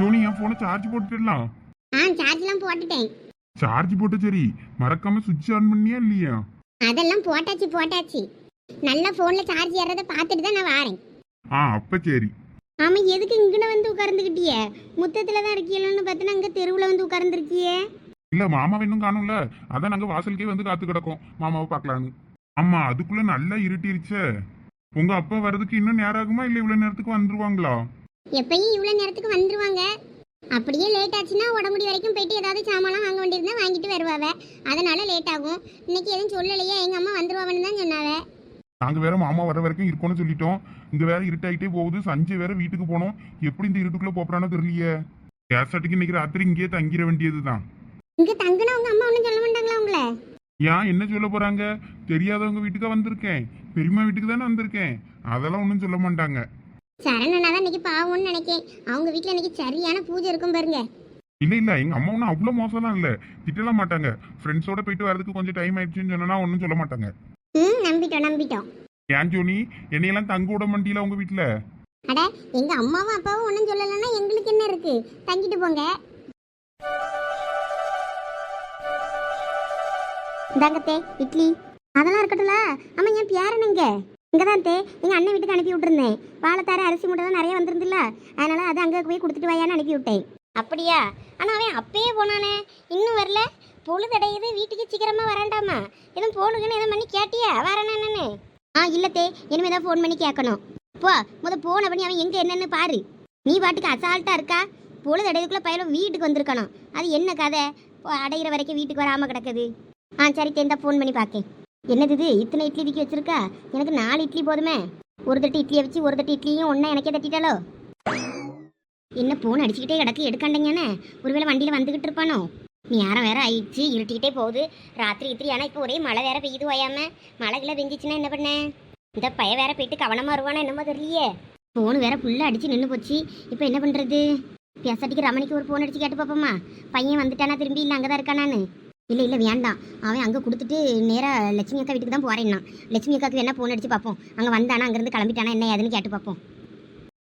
Sony என் போனை charge போட்டுடலாம் ஆ சார்ஜ்லாம் போட்டுட்டேன். சார்ஜ் போட்டு சரி மறக்காம சுவிட்ச் ஆன் பண்ணியா இல்லையா? அதெல்லாம் போட்டாச்சு போட்டாச்சு. நல்லா ஃபோனில் சார்ஜ் ஏறதை பார்த்துட்டு தான் நான் வாரேன். ஆ அப்ப சரி. ஆமாம் எதுக்கு இங்கன வந்து உட்கார்ந்துக்கிட்டியே முத்தத்தில் தான் இருக்கீங்களன்னு பார்த்தா அங்கே தெருவில் வந்து உட்கார்ந்துருக்கியே. இல்ல மாமாவை இன்னும் காணும்ல. அதான் நாங்க வாசலுக்கே வந்து காத்து கிடக்கோம். மாமாவை பார்க்கலான்னு. ஆமா அதுக்குள்ள நல்லா இருட்டிருச்சே. உங்க அப்பா வர்றதுக்கு இன்னும் நேரம் ஆகுமா? இல்ல இவ்வளவு நேரத்துக்கு வந்துருவாங்களா? எப்பயும் இவ்வளோ நேரத்துக்கு வந்துருவாங்க. அப்படியே லேட் ஆச்சுன்னா உடம்புடி வரைக்கும் போயிட்டு ஏதாவது சாமான்லாம் வாங்க வேண்டியிருந்தா வாங்கிட்டு வருவாவ. அதனால லேட் ஆகும். இன்னைக்கு எதுவும் சொல்லலையே எங்கள் அம்மா வந்துருவாங்கன்னு தான் சொன்னாவ. நாங்க வேற மாமா வர வரைக்கும் இருக்கோம்னு சொல்லிட்டோம். இங்க வேற இருட்டாயிட்டே போகுது. சஞ்சய் வேற வீட்டுக்கு போனோம். எப்படி இந்த இருட்டுக்குள்ள போறானோ தெரியலையே. கேசாட்டுக்கு இன்னைக்கு ராத்திரி இங்கேயே தங்கிட வேண்டியதுதான். இங்கே தங்குனா உங்கள் அம்மா ஒன்றும் சொல்ல மாட்டாங்களா உங்களை? ஏன் என்ன சொல்ல போறாங்க? தெரியாதவங்க வீட்டுக்கு வந்திருக்கேன். பெரியம்மா வீட்டுக்கு தானே வந்திருக்கேன். அதெல்லாம் ஒன்றும் சொல்ல மாட்டாங்க. சரணனா தான் இன்னைக்கு பாவம்னு நினைக்கேன். அவங்க வீட்டில் இன்னைக்கு சரியான பூஜை இருக்கும் பாருங்க. இல்ல இல்ல எங்க அம்மா ஒன்றும் அவ்வளோ மோசம்லாம் இல்ல. திட்டலாம் மாட்டாங்க. ஃப்ரெண்ட்ஸோட போயிட்டு வரதுக்கு கொஞ்சம் டைம் ஆயிடுச்சுன்னு சொன்னா ஒன்றும் சொல்ல மாட்டாங்க. ம் நம்பிட்டோம் நம்பிட்டோம். ஏன் ஜோனி? என்னையெல்லாம் தங்க விட மாட்டீல உங்க வீட்டுல அட எங்க அம்மாவும் அப்பாவும் ஒன்றும் சொல்லலைன்னா எங்களுக்கு என்ன இருக்கு? தங்கிட்டு போங்க. இந்தாங்கத்தே இட்லி. அதெல்லாம் இருக்கட்டும்ல. ஆமா என் பேரனுங்க இங்கே தான் தே எங்கள் அண்ணன் வீட்டுக்கு அனுப்பி விட்டுருந்தேன். வாழைத்தார அரிசி மூட்டை தான் நிறைய வந்திருந்துல்ல அதனால் அது அங்கே போய் கொடுத்துட்டு வாயான்னு அனுப்பி விட்டேன். அப்படியா? ஆனால் அவன் அப்பயே போனானே. இன்னும் வரல? பொழுதடையுது வீட்டுக்கு சீக்கிரமாக வரண்டாமா? எதுவும் போனுங்கன்னு எதுவும் பண்ணி கேட்டியா? வரேன்னு என்னன்னு ஆ இல்லத்தே இனிமேல் தான் ஃபோன் பண்ணி கேட்கணும். போ முத போன பண்ணி அவன் எங்கே என்னன்னு பாரு. நீ பாட்டுக்கு அசால்ட்டாக இருக்கா? பொழுது அடையதுக்குள்ள வீட்டுக்கு வந்திருக்கணும். அது என்ன கதை? அடையிற வரைக்கும் வீட்டுக்கு வராமல் கிடக்குது. ஆ சரி தேந்தா ஃபோன் பண்ணி பார்க்கேன் என்னது இது? இத்தனை இட்லி தூக்கி வச்சிருக்கா? எனக்கு நாலு இட்லி போதுமே. ஒரு தட்டு இட்லியை வச்சு ஒரு தட்டு இட்லியும் ஒன்றா எனக்கே தட்டிட்டாலோ என்ன ஃபோன் அடிச்சுக்கிட்டே கிடக்கு? எடுக்காண்டீங்கன்னு ஒருவேளை வண்டியில் வந்துக்கிட்டு இருப்பானோ? நேரம் வேற ஆயிடுச்சு. இருட்டிக்கிட்டே போகுது. ராத்திரி இத்திரி. ஆனால் இப்போ ஒரே மழை வேற பெய்யுது ஓயாம. மழைகளை பெஞ்சிச்சுன்னா என்ன பண்ண? இந்த பைய வேற போயிட்டு கவனமா வருவானா என்னமோ தெரியலையே. ஃபோன் வேற ஃபுல்லாக அடிச்சு நின்று போச்சு. இப்போ என்ன பண்ணுறது பேசாட்டிக்கு ரமணிக்கு ஒரு ஃபோன் அடிச்சு கேட்டு பார்ப்போமா பையன் வந்துட்டானா திரும்பி? இல்லை அங்கே தான் இருக்கானான்னு. இல்லை இல்லை வேண்டாம். அவன் அங்கே கொடுத்துட்டு நேராக லட்சுமி அக்கா வீட்டுக்கு தான் போகிறேன்னா லட்சுமி அக்காவுக்கு வேணா ஃபோன் அடித்து பார்ப்போம் அங்கே வந்தானா அங்கேருந்து கிளம்பிட்டானா என்ன ஏதுன்னு கேட்டு பார்ப்போம்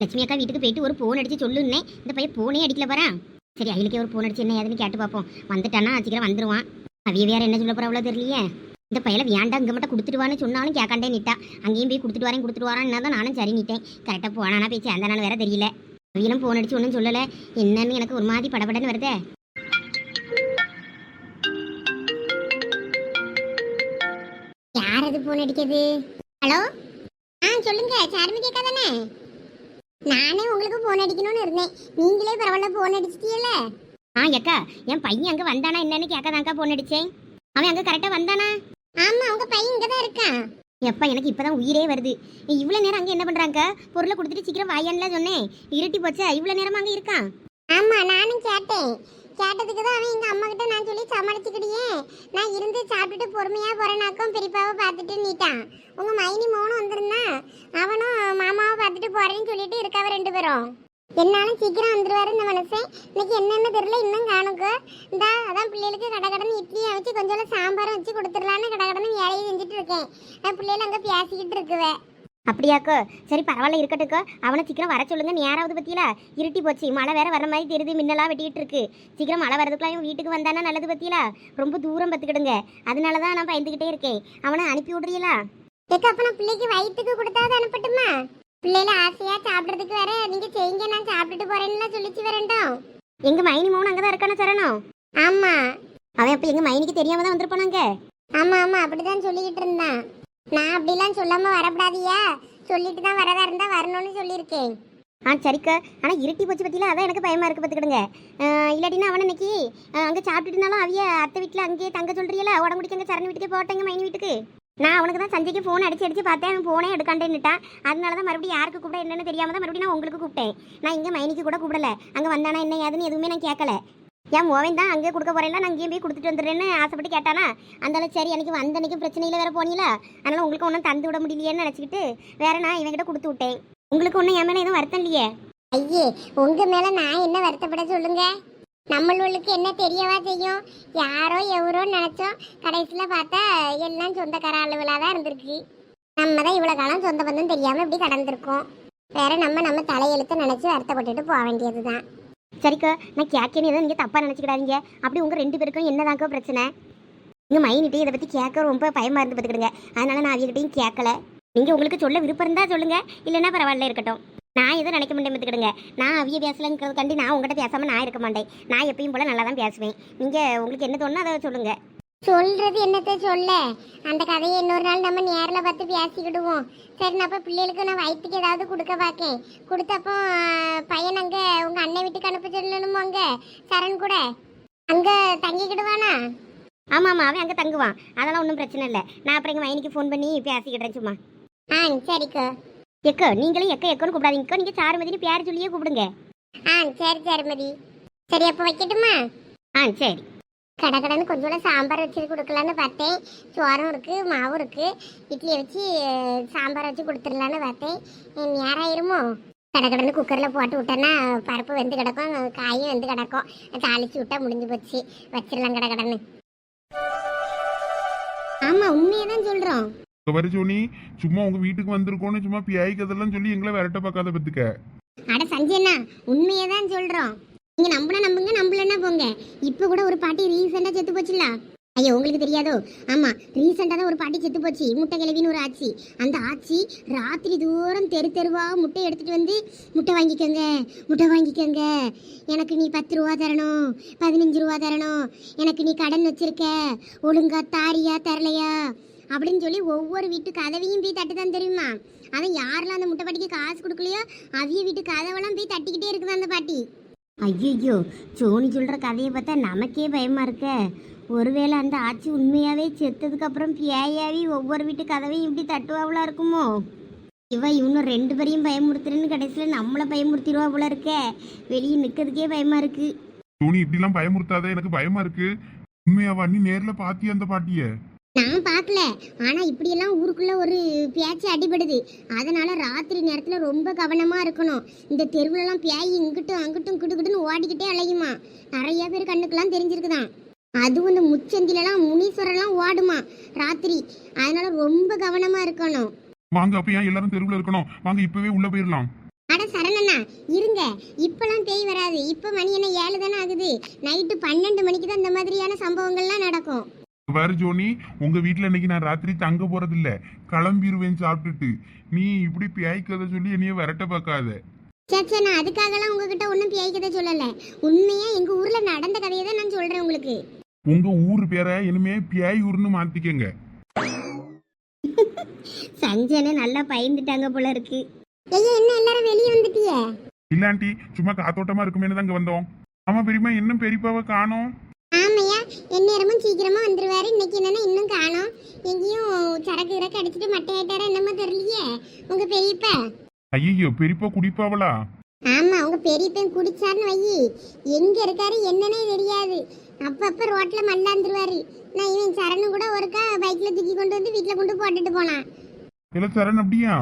லட்சுமி அக்கா வீட்டுக்கு போயிட்டு ஒரு ஃபோன் அடித்து சொல்லுன்னே இந்த பையன் ஃபோனே அடிக்கல போகிறேன் சரி அகிலுக்கே ஒரு ஃபோன் அடிச்சு என்ன ஏதுன்னு கேட்டு பார்ப்போம் வந்துட்டானா சீக்கிரம் வந்துடுவான் அவிய வேறு என்ன சொல்ல போற அவ்வளோ தெரியலையே. இந்த பையில வேண்டாம் இங்கே மட்டும் கொடுத்துட்டுவான்னு சொன்னாலும் கேட்காண்டே நிட்டா. அங்கேயும் போய் கொடுத்துட்டு வரேன் கொடுத்துட்டு வரான்னு தான் நானும் சரி நிட்டேன். கரெக்டாக போனானா போய் சேர்ந்தானு வேற தெரியல. அவியலும் ஃபோன் அடிச்சு ஒன்றும் சொல்லலை. என்னன்னு எனக்கு ஒரு மாதிரி படபடன்னு வருதே. யார் அது ஃபோன் அடிக்கிறது ஹலோ ஆ சொல்லுங்க. சாருமி கேட்கா தானே? நானே உங்களுக்கு ஃபோன் அடிக்கணும்னு இருந்தேன். நீங்களே பரவாயில்ல ஃபோன் அடிச்சிட்டீல்ல ஆ அக்கா என் பையன் அங்கே வந்தானா என்னன்னு கேட்கதாங்க்கா ஃபோன் அடிச்சேன். அவன் அங்கே கரெக்டாக வந்தானா? ஆமா உங்க பையன் இங்கே தான் இருக்கான். எப்பா எனக்கு இப்பதான் உயிரே வருது. இவ்வளோ நேரம் அங்கே என்ன பண்றாங்க? பொருளை கொடுத்துட்டு சீக்கிரம் வாயான்ல சொன்னேன். இருட்டி போச்சா? இவ்வளோ நேரமா அங்கே இருக்கான்? ஆமா நானும் கேட்டேன். கேட்டதுக்கு தான் அவன் எங்கள் அம்மா கிட்ட நான் சொல்லி சமாளிச்சுக்கிட்டே நான் இருந்து சாப்பிட்டுட்டு பொறுமையாக போறேனாக்கும் பெரியப்பாவை பார்த்துட்டு நீட்டான். உங்கள் மைனி மோனும் வந்திருந்தான் அவனும் மாமாவை பார்த்துட்டு போகிறேன்னு சொல்லிட்டு இருக்காவ ரெண்டு பேரும். என்னாலும் சீக்கிரம் வந்துடுவார் இந்த மனுஷன் இன்னைக்கு என்னென்ன தெரியல இன்னும் காணுங்க இந்தா அதான் பிள்ளைகளுக்கு கடகடன்னு இட்லியை வச்சு கொஞ்சம் சாம்பாரும் வச்சு கொடுத்துடலான்னு கடகடன்னு வேலையை செஞ்சுட்டு இருக்கேன். பிள்ளைகள் அங்கே பேசிக்கிட்டு இருக்குவேன் அப்படியாக்கோ? சரி பரவாயில்ல இருக்கட்டுக்கோ அவனை சீக்கிரம் வர சொல்லுங்க. நேராவது பத்தியில? இருட்டி போச்சு. மழை வேற வர மாதிரி தெரியுது. மின்னலா வெட்டிட்டு இருக்கு. சீக்கிரம் மழை வரதுக்குள்ள இவன் வீட்டுக்கு வந்தானா நல்லது பத்தியில? ரொம்ப தூரம் பத்துக்கிடுங்க. அதனால தான் நான் பயந்துகிட்டே இருக்கேன். அவனை அனுப்பி விடுறீங்களா ஏக்கா அப்ப நான் பிள்ளைக்கு வயிற்றுக்கு கொடுத்தாவது அனுப்பட்டுமா? பிள்ளைல ஆசையா சாப்பிட்றதுக்கு வேற நீங்க செய்யுங்க. நான் சாப்பிட்டுட்டு போறேன்னு சொல்லிச்சு வரேன்டோம் எங்க மைனி மௌன் அங்கதான் இருக்கானே சரணம்? ஆமா. அவன் அப்ப எங்க மைனிக்கு தெரியாம தான் வந்திருப்பானாங்க? ஆமா ஆமா. அப்படிதான் சொல்லிக்கிட்டு இருந்தான். நான் அப்படிலாம் சொல்லாம வரக்கூடாதியா சொல்லிட்டு தான் வரதா இருந்தா வரணும்னு சொல்லியிருக்கேன். ஆ சரிக்கா. ஆனால் இருட்டி போச்சு பற்றிலாம் அதான் எனக்கு பயமா இருக்கு பார்த்துக்கிடுங்க இல்லாட்டினா அவன் இன்னைக்கு அங்கே சாப்பிட்டுட்டுனாலும் அவிய அத்தை வீட்டில் அங்கேயே தங்க சொல்றீங்களா உடம்புடிக்கு அங்கே சரண் வீட்டுக்கே போட்டேங்க மைனி வீட்டுக்கு. நான் அவனுக்கு தான் சஞ்சய்க்கு ஃபோன் அடிச்சு அடிச்சு பார்த்தேன். அவன் ஃபோனே எடுக்காண்டேன்னுட்டான் அதனால தான் மறுபடியும் யாருக்கு கூப்பிட என்னன்னு தெரியாம தான் மறுபடியும் நான் உங்களுக்கு கூப்பிட்டேன். நான் இங்கே மைனிக்கு கூட கூப்பிடல. அங்கே வந்தானா என்ன ஏதுன்னு எதுவுமே நான் கேட்கல என் ஓவன் தான் அங்கேயே கொடுக்க போறேன்ல நான் இங்கேயும் போய் கொடுத்துட்டு வந்துடுறேன்னு ஆசைப்பட்டு கேட்டானா? அந்த சரி எனக்கு வந்த அன்றைக்கும் பிரச்சனையில் வேறு போனீங்களா அதனால் உங்களுக்கு ஒன்றும் தந்து விட முடியலையேன்னு நினச்சிக்கிட்டு வேற நான் இவன்கிட்ட கொடுத்து விட்டேன். உங்களுக்கு ஒன்றும் என் மேலே எதுவும் வருத்தம் இல்லையே? ஐயே உங்கள் மேலே நான் என்ன வருத்தப்பட சொல்லுங்க? நம்மளுக்கு என்ன தெரியவா செய்யும்? யாரோ எவரோ நினச்சோம். கடைசியில் பார்த்தா எல்லாம் சொந்தக்கார அளவுலாக தான் இருந்திருக்கு. நம்ம தான் இவ்வளோ காலம் சொந்த பந்தம் தெரியாமல் இப்படி கடந்திருக்கோம். வேற நம்ம நம்ம தலையெழுத்து நினச்சி வருத்தப்பட்டுட்டு போக வேண்டியது தான் சரிக்கா நான் கேட்கணும் எதுவும் நீங்கள் தப்பாக நினச்சிக்கிடாதீங்க. அப்படி உங்கள் ரெண்டு பேருக்கும் என்னதாக்கா பிரச்சனை? இங்கே மைனிட்டே இதை பற்றி கேட்க ரொம்ப பயமாக இருந்து பார்த்துக்கிடுங்க அதனால நான் அவங்ககிட்டையும் கேட்கல. நீங்கள் உங்களுக்கு சொல்ல விருப்பம் இருந்தால் சொல்லுங்கள் இல்லைன்னா பரவாயில்ல இருக்கட்டும். நான் எதுவும் நினைக்க மாட்டேன் பார்த்துக்கிடுங்க நான் அவிய பேசலங்கிறதுக்காண்டி நான் உங்கள்கிட்ட பேசாமல் நான் இருக்க மாட்டேன். நான் எப்பயும் போல் நல்லா தான் பேசுவேன். நீங்கள் உங்களுக்கு என்ன தோணுதோ அதை சொல்லுங்கள் சொல்றது என்னத்த சொல்ல? அந்த கதையை இன்னொரு நாள் நம்ம நேரில் பார்த்து பேசிக்கிடுவோம். சரி நான் அப்போ பிள்ளைகளுக்கு நான் வயிற்றுக்கு ஏதாவது கொடுக்க பார்க்கேன். கொடுத்தப்போ பையன் அங்கே உங்கள் அண்ணன் வீட்டுக்கு அனுப்ப சொல்லணுமோ அங்கே? சரண் கூட? அங்கே தங்கிக்கிடுவானா? ஆமாம் ஆமாம் அவன் அங்கே தங்குவான். அதெல்லாம் ஒன்றும் பிரச்சனை இல்லை. நான் அப்புறம் எங்கள் மைனிக்கு ஃபோன் பண்ணி பேசிக்கிட்டேன் சும்மா. ஆ சரிக்கா எக்கோ நீங்களும் எக்கோ எக்கோன்னு கூப்பிடாதீங்கக்கோ நீங்கள் சாருமதினு பேர் சொல்லியே கூப்பிடுங்க. ஆ சரி சாருமதி. சரி அப்போ வைக்கட்டுமா? ஆ சரி. கடகடன்னு கொஞ்சோட சாம்பார் வச்சு கொடுக்கலான்னு பார்த்தேன். சோறும் இருக்கு மாவும் இருக்கு. இட்லியை வச்சு சாம்பார் வச்சு கொடுத்துடலான்னு பார்த்தேன். நேரம் ஆயிருமோ கடகடன்னு குக்கரில் போட்டு விட்டேன்னா பருப்பு வெந்து கிடக்கும் காயும் வெந்து கிடக்கும். தாளிச்சு விட்டா முடிஞ்சு போச்சு. வச்சிடலாம் கடகடன்னு. ஆமா உண்மையை தான் இங்க பாரு சோனி சும்மா உங்க வீட்டுக்கு வந்திருக்கோன்னு சும்மா பியாய் கதெல்லாம் சொல்லி எங்களை விரட்ட பார்க்காத பத்துக்க அட சஞ்சயண்ணா உண்மையை தான் சொல்றோம். நீங்க நம்பினா நம்புங்க நம்பலன்னா போங்க. இப்ப கூட ஒரு பாட்டி ரீசெண்டா செத்து போச்சுல ஐயோ உங்களுக்கு தெரியாதோ? ஆமா ரீசெண்டா தான் ஒரு பாட்டி செத்து போச்சு. முட்டை கிளவின்னு ஒரு ஆச்சி. அந்த ஆச்சி ராத்திரி தூரம் தெரு தெருவா முட்டை எடுத்துட்டு வந்து முட்டை வாங்கிக்கோங்க முட்டை வாங்கிக்கோங்க. எனக்கு நீ பத்து ரூபா தரணும் பதினஞ்சு ரூபா தரணும். எனக்கு நீ கடன் வச்சிருக்க ஒழுங்கா தாரியா தரலையா? அப்படின்னு சொல்லி ஒவ்வொரு வீட்டு கதவையும் போய் தட்டு தான் தெரியுமா? அவன் யாரெல்லாம் அந்த முட்டை பாட்டிக்கு காசு கொடுக்கலையோ அவிய வீட்டு கதவெல்லாம் போய் தட்டிக்கிட்டே இருக்குது அந்த பாட்டி? ஐயோ சோனி சொல்கிற கதையை பார்த்தா நமக்கே பயமாக இருக்க. ஒருவேளை அந்த ஆட்சி உண்மையாகவே செத்ததுக்கப்புறம் பியாயாவி ஒவ்வொரு வீட்டு கதவையும் இப்படி தட்டுவாவளா இருக்குமோ? இவ இவனும் ரெண்டு பேரையும் பயமுறுத்துறேன்னு கடைசியில் நம்மளை பயமுறுத்திடுவா போல இருக்க. வெளியே நிற்கிறதுக்கே பயமா இருக்கு. சோனி இப்படிலாம் பயமுறுத்தாத எனக்கு பயமா இருக்கு. உண்மையாவா? நீ நேரில் பாத்தியா அந்த பாட்டியை? நான் பார்க்கல. ஆனா இப்படியெல்லாம் ஊருக்குள்ள ஒரு பேச்சு அடிபடுது. அதனால ராத்திரி நேரத்துல ரொம்ப கவனமா இருக்கணும். இந்த தெருவுலலாம் பேய் இங்கிட்டும் அங்கிட்டும் கிட்டுக்கிட்டுன்னு ஓடிக்கிட்டே அலையுமா? நிறைய பேர் கண்ணுக்கெல்லாம் தெரிஞ்சிருக்குதான். அதுவும் இந்த முச்சந்திலலாம் முனீஸ்வரெல்லாம் ஓடுமா? ராத்திரி. அதனால ரொம்ப கவனமா இருக்கணும். வாங்க அப்ப ஏன் எல்லாரும் தெருவுல இருக்கணும்? வாங்க இப்பவே உள்ள போயிடலாம் அட சரணண்ணா இருங்க. இப்பெல்லாம் பேய் வராது. இப்ப மணி என்ன ஏழு தானே ஆகுது. நைட்டு பன்னெண்டு மணிக்கு தான் இந்த மாதிரியான சம்பவங்கள்லாம் நடக்கும். வேற ஜோனி உங்க வீட்ல இன்னைக்கு நான் ராத்திரி தங்க போறது இல்ல கிளம்பிடுவேன் சாப்பிட்டுட்டு. நீ இப்படி பியாய் கதை சொல்லி என்னைய விரட்ட பார்க்காத. சேச்சே நான் அதுக்காகலாம் உங்ககிட்ட ஒன்றும் பேய் கதை சொல்லலை. உண்மையா எங்க ஊர்ல நடந்த கதையை தான் நான் சொல்றேன் உங்களுக்கு. உங்க ஊர் பேரை இனிமே பியாய் ஊர்னு மாத்திக்கங்க. சஞ்சனை நல்லா பயந்துட்டாங்க போல இருக்கு. ஐயா என்ன எல்லாரும் வெளியே வந்துட்டியே? இல்லாண்டி சும்மா காத்தோட்டமா இருக்குமேனு தான் இங்க வந்தோம். ஆமா பெரியம்மா இன்னும் பெரியப்பாவை காணோம். ஆமையா எந்நேரமும் சீக்கிரமா வந்துருவாரு. இன்னைக்கு என்னன்னா இன்னும் காணோம். எங்கேயும் சரக்கு கிரக்கு அடிச்சுட்டு மட்டையாயிட்டாரா என்னமோ தெரியலையே. உங்க பெரியப்பா? ஐயோ பெரியப்பா குடிப்பாவளா? ஆமா உங்க பெரியப்பன் குடிச்சாருன்னு வை எங்க இருக்காரு என்னன்னே தெரியாது. அப்பப்ப ரோட்ல மல்லாந்துருவாரு. நான் இவன் சரணு கூட ஒருக்கா பைக்ல தூக்கி கொண்டு வந்து வீட்டுல கொண்டு போட்டுட்டு போனான். இல்ல சரண் அப்படியா?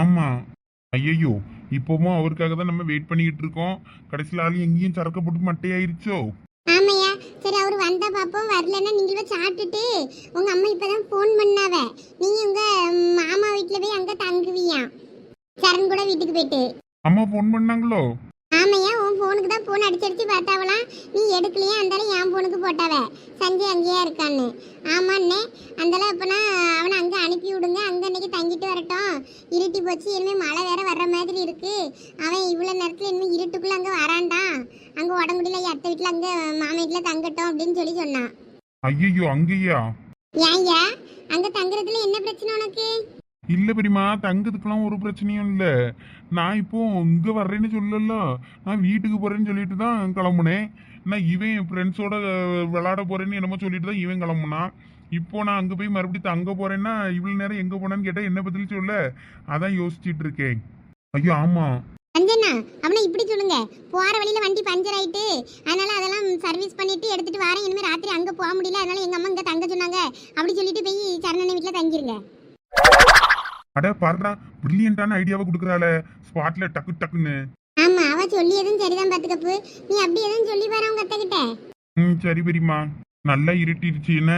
ஆமா. ஐயோ இப்போவும் அவருக்காக தான் நம்ம வெயிட் பண்ணிக்கிட்டு இருக்கோம். கடைசியில் ஆள் எங்கேயும் சரக்க போட்டு மட்டையாயிருச்சோ? ஆமையா சரி அவர் வந்தா பாப்போம். வரலன்னா நீங்களும் சாப்பிட்டுட்டு உங்க அம்மா இப்பதான் ஃபோன் பண்ணாவ. நீங்க உங்க மாமா வீட்டுல போய் அங்க தங்குவியா? சரண் கூட வீட்டுக்கு போயிட்டு. அம்மா ஃபோன் பண்ணாங்களோ? ஆமையா உன் ஃபோனுக்கு தான் ஃபோன் அடிச்சு அடிச்சு பார்த்தாவலாம். நீ எடுக்கலையா அந்தாலும் என் ஃபோனுக்கு போட்டாவ. சஞ்சய் அங்கேயே இருக்கான்னு. ஆமாண்ணே அந்தாலும் அப்போனா அவனை அங்கே அனுப்பி விடுங்க. அங்கே அன்னைக்கு தங்கிட்டு வரட்டும். இருட்டி போச்சு இனிமேல் மழை வேற வர்ற மாதிரி இருக்கு. அவன் இவ்வளோ நேரத்தில் இனிமேல் இருட்டுக்குள்ளே அங்கே வரான்டான் அங்கே உடம்புடியில் அத்தை வீட்டில் அங்கே மாமா வீட்டில் தங்கட்டும் அப்படின்னு சொல்லி சொன்னான். ஐயோ அங்கேயா? ஏன்யா அங்கே தங்குறதுல என்ன பிரச்சனை உனக்கு? இல்லை பெரியம்மா தங்கத்துக்கெல்லாம் ஒரு பிரச்சனையும் இல்லை. நான் இப்போ இங்கே வர்றேன்னு சொல்லல. நான் வீட்டுக்கு போகிறேன்னு சொல்லிட்டு தான் கிளம்புனேன். நான் இவன் ஃப்ரெண்ட்ஸோட விளாட போகிறேன்னு என்னமோ சொல்லிட்டு தான் இவன் கிளம்புனான். இப்போ நான் அங்கே போய் மறுபடியும் தங்க போகிறேன்னா இவ்வளோ நேரம் எங்கே போனான்னு கேட்டால் என்ன பதில் சொல்ல? அதான் யோசிச்சுட்டு இருக்கேன். ஐயோ ஆமாம் அஞ்சனா அவனை இப்படி சொல்லுங்க. போற வழியில வண்டி பஞ்சர் ஆயிட்டு அதனால அதெல்லாம் சர்வீஸ் பண்ணிட்டு எடுத்துட்டு வரேன். இனிமே ராத்திரி அங்க போக முடியல. அதனால எங்க அம்மா இங்க தங்க சொன்னாங்க. அப்படி சொல்லிட்டு போய் சரணனை வீட்டுல தங்கிருங்க. அட பாருடா பிரில்லியண்டான ஐடியாவை கொடுக்குறாள. ஸ்பாட்ல டக்கு டக்குன்னு. ஆமா அவ சொல்லியதும் சரிதான் பாத்துக்கப்பு. நீ அப்படி எதுவும் சொல்லி பாரு அவங்க அத்தை கிட்ட ம் சரி பெரியம்மா நல்லா இருட்டிடுச்சு என்ன?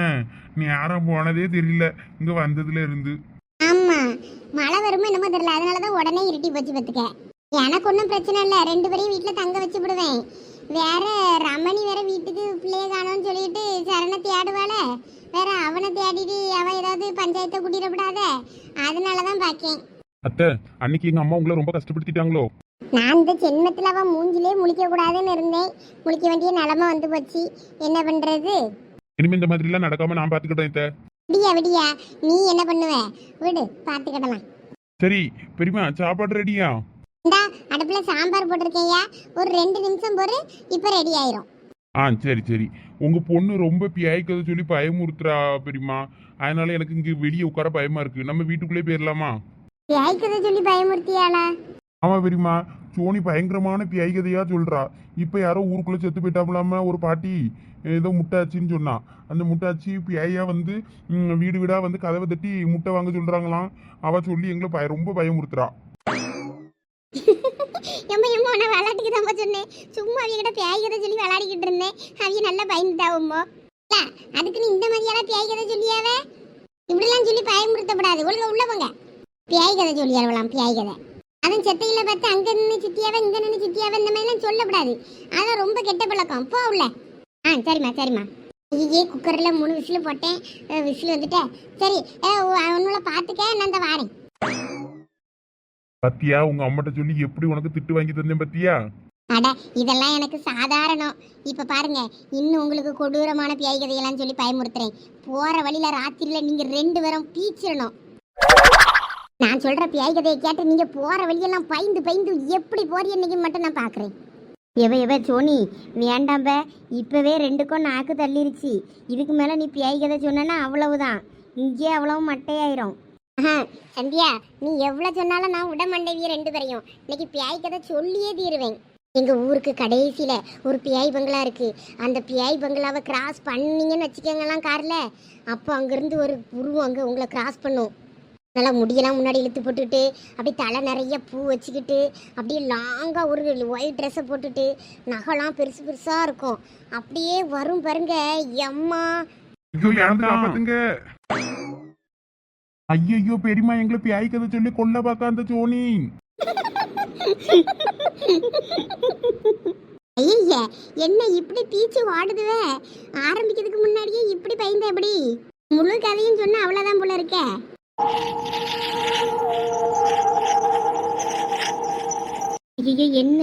நேரம் போனதே தெரியல. இங்க வந்ததுல இருந்து. ஆமா மழை வருமோ என்னமோ தெரியல. அதனாலதான் உடனே இருட்டி போச்சு பாத்துக்க. எனக்கு ஒன்றும் பிரச்சனை இல்லை. ரெண்டு பேரையும் வீட்டில் தங்க வச்சு விடுவேன். வேற ரமணி வேற வீட்டுக்கு பிள்ளைய காணோம்னு சொல்லிட்டு சரண தேடுவாள. வேற அவனை தேடிட்டு அவ ஏதாவது பஞ்சாயத்தை கூட்டிடப்படாத. அதனாலதான் பாக்கேன். அத்தை அன்னைக்கு எங்க அம்மா உங்களை ரொம்ப கஷ்டப்படுத்திட்டாங்களோ? நான் இந்த ஜென்மத்தில் அவன் மூஞ்சிலே முழிக்க கூடாதுன்னு இருந்தேன். முழிக்க வேண்டிய நிலமை வந்து போச்சு. என்ன பண்றது? இனிமே இந்த மாதிரி எல்லாம் நடக்காம நான் பாத்துக்கிட்டேன் அத்தை. விடியா விடியா. நீ என்ன பண்ணுவ? விடு பார்த்துக்கிடலாம் சரி பெரியமா சாப்பாடு ரெடியா இந்தா அடுப்புல சாம்பார் போட்டிருக்கேயா ஒரு ரெண்டு நிமிஷம் பொறு இப்போ ரெடி ஆயிரும். ஆ சரி சரி. உங்க பொண்ணு ரொம்ப பியாய்க்கதை சொல்லி பயமுறுத்துறா பெரியமா அதனால எனக்கு இங்க வெளியே உட்கார பயமா இருக்கு. நம்ம வீட்டுக்குள்ளே போயிடலாமா பியாய்க்கதை சொல்லி பயமுறுத்தியாளா? ஆமா பெரியமா சோனி பயங்கரமான பியாய்கதையா சொல்றா. இப்ப யாரோ ஊருக்குள்ள செத்து போயிட்டாமலாம ஒரு பாட்டி. ஏதோ முட்டாச்சின்னு சொன்னா. அந்த முட்டாச்சி பியாயா வந்து ம், வீடு வீடா வந்து கதவை தட்டி முட்டை வாங்க சொல்றாங்களாம். அவ சொல்லி எங்களை பய ரொம்ப பயமுறுத்துறா. நான் விளையாட்டுக்கு தான் சொன்னேன். சும்மா அவங்க கிட்ட சொல்லி விளையாடிக்கிட்டு இருந்தேன். அவங்க நல்லா பயந்துட்டாவும்போ. இல்ல அதுக்கு நீ இந்த மாதிரியெல்லாம் பியாய்க்கதை சொல்லியாவே? இப்படிலாம் சொல்லி பயமுறுத்தப்படாது. ஒழுங்க உள்ள போங்க. பியாய்க்கதை சொல்லியாவலாம் கதை அதுவும் செத்தையில பார்த்து அங்க நின்று சித்தியாவே இங்க நின்று சித்தியாவே இந்த மாதிரிலாம் சொல்லக்கூடாது அதான் ரொம்ப கெட்ட பழக்கம். போ உள்ள. ஆ சரிம்மா சரிம்மா. ஐயே குக்கரில் மூணு விசில் போட்டேன். விசில் வந்துட்டேன் சரி ஒன்னுல பார்த்துக்க. நான் இந்த வாரேன். பத்தியா உங்க அம்மாட்ட சொல்லி எப்படி உனக்கு திட்டு வாங்கி தந்தேன் பத்தியா? அட இதெல்லாம் எனக்கு சாதாரணம். இப்ப பாருங்க இன்னும் உங்களுக்கு கொடூரமான பியாய் கதையெல்லாம் சொல்லி பயமுறுத்துறேன். போற வழியில ராத்திரியில நீங்க ரெண்டு பேரும் பீச்சிடணும். நான் சொல்ற பியாய் கதையை கேட்டு நீங்க போற வழியெல்லாம் பயந்து பயந்து எப்படி போறீங்க இன்னைக்கு மட்டும் நான் பாக்குறேன். எவ எவ சோனி வேண்டாம்ப இப்பவே ரெண்டுக்கும் நாக்கு தள்ளிருச்சு. இதுக்கு மேல நீ பியாய் கதை சொன்னா அவ்வளவுதான். இங்கே அவ்வளவு மட்டையாயிரும். சந்தியா நீ எவ்வளவு சொன்னாலும் நான் விட மாட்டேவிய ரெண்டு பேரையும். இன்னைக்கு பியாய் கதை சொல்லியே தீருவேன். எங்க ஊருக்கு கடைசியில ஒரு பியாய் பங்களா இருக்கு. அந்த பியாய் பங்களாவை கிராஸ் பண்ணீங்கன்னு வச்சுக்கோங்கலாம் கார்ல. அப்போ அங்கிருந்து ஒரு உருவம் அங்க உங்களை கிராஸ் பண்ணும். நல்லா முடியெல்லாம் முன்னாடி இழுத்து போட்டுட்டு அப்படியே தலை நிறைய பூ வச்சுக்கிட்டு அப்படியே லாங்காக ஒரு ஒயிட் ட்ரெஸ்ஸை போட்டுட்டு நகைலாம் பெருசு பெருசாக இருக்கும். அப்படியே வரும் பாருங்க எம்மா. ஐயோ யாரும் காப்பாத்துங்க பெரியமா எங்களை சொல்லி கொல்ல பார்க்க அந்த சோனி. ஐய என்ன இப்படி பீச்சு வாடுதுவே? ஆரம்பிக்கிறதுக்கு முன்னாடியே இப்படி பயந்த எப்படி? முழு கதையும் சொன்னா அவ்வளவுதான் போல இருக்க. ஐயோ என்ன?